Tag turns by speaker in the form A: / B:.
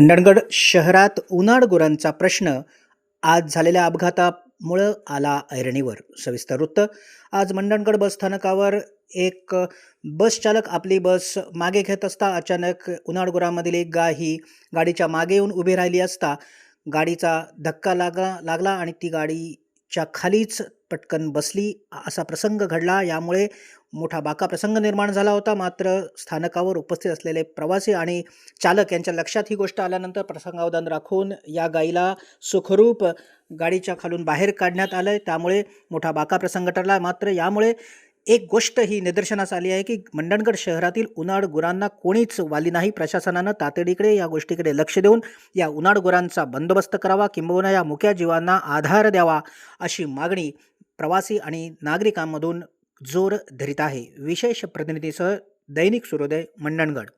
A: मंडणगड शहरात उन्हाळ गुरांचा प्रश्न आज झालेल्या अपघातामुळं आला ऐरणीवर. सविस्तर वृत्त आज मंडणगड बसस्थानकावर एक बसचालक आपली बस मागे घेत असता अचानक उन्हाळगुरामधील एक गाय ही गाडीच्या मागे येऊन उभी राहिली असता गाडीचा धक्का लागला लागला आणि ती गाडी च्या खालीच पटकन बसली. असा प्रसंग घडला. यामुळे मोठा बाका प्रसंग निर्माण झाला होता. मात्र स्थानकावर उपस्थित असलेले प्रवासी आणि चालक यांच्या लक्षात ही गोष्ट आल्यानंतर प्रसंगावधान राखून या गाईला सुखरूप गाडीच्या खालून बाहेर काढण्यात आलं त्यामुळे मोठा बाका प्रसंग ठरला. मात्र यामुळे एक गोष्ट ही निदर्शनास आली आहे की मंडणगड शहरातील उन्हाळ गुरांना कोणीच वाली नाही. प्रशासनानं तातडीकडे या गोष्टीकडे लक्ष देऊन या उन्हाळ गुरांचा बंदोबस्त करावा किंबहुना या मुक्या जीवांना आधार द्यावा अशी मागणी प्रवासी आणि नागरिकांमधून जोर धरीत आहे. विशेष प्रतिनिधीसह दैनिक सूर्योदय मंडणगड.